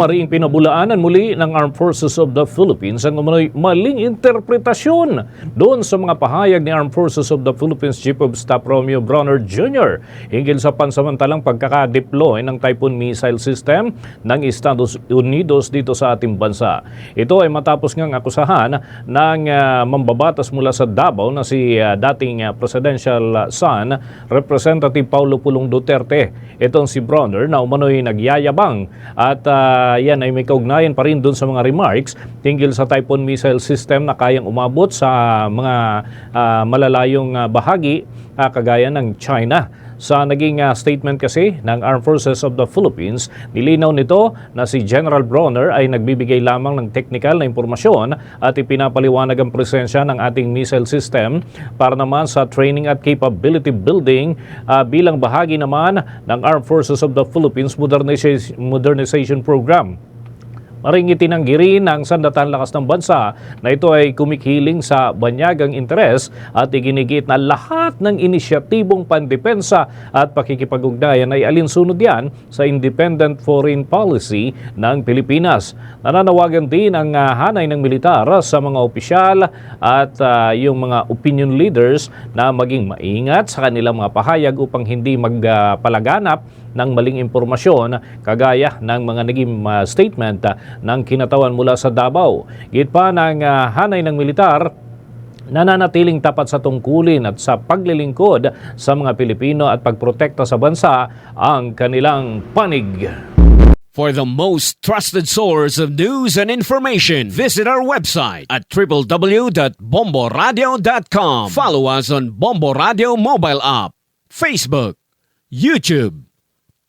Maring pinabulaanan muli ng Armed Forces of the Philippines ang umano'y maling interpretasyon doon sa mga pahayag ni Armed Forces of the Philippines Chief of Staff Romeo Bronner Jr. hinggil sa pansamantalang pagkaka-deploy ng Typhoon missile system ng Estados Unidos dito sa ating bansa. Ito ay matapos ngang akusahan ng ah, mambabatas mula sa Davao na si ah, dating ah, presidential son, Representative Paulo Pulong Duterte. Itong si Bronner na umano'y nagyayabang at ah, yan ay may kaugnayan pa rin doon sa mga remarks tingil sa Typhoon missile system na kayang umabot sa mga ah, malalayong ah, bahagi ah, kagaya ng China. Sa naging ah, statement kasi ng Armed Forces of the Philippines, nilinaw nito na si General Bronner ay nagbibigay lamang ng technical na impormasyon at ipinapaliwanag ang presensya ng ating missile system para naman sa training at capability building ah, bilang bahagi naman ng Armed Forces of the Philippines Modernization, Modernization Program. Maring itinanggi rin ng sandatan lakas ng bansa na ito ay kumikiling sa banyagang interes at iginigit na lahat ng inisyatibong pandepensa at pakikipag-ugnayan ay alinsunod yan sa independent foreign policy ng Pilipinas. Nananawagan din ang ah, hanay ng militar sa mga opisyal at ah, yung mga opinion leaders na maging maingat sa kanilang mga pahayag upang hindi magpalaganap ng maling impormasyon kagaya ng mga naging ah, statement ah, ng kinatawan mula sa Davao. Git pa ng ah, hanay ng militar nananatiling tapat sa tungkulin at sa paglilingkod sa mga Pilipino at pagprotekta sa bansa ang kanilang panig. For the most trusted source of news and information, visit our website at www.bomboradio.com. Follow us on Bombo Radio mobile app, Facebook, YouTube,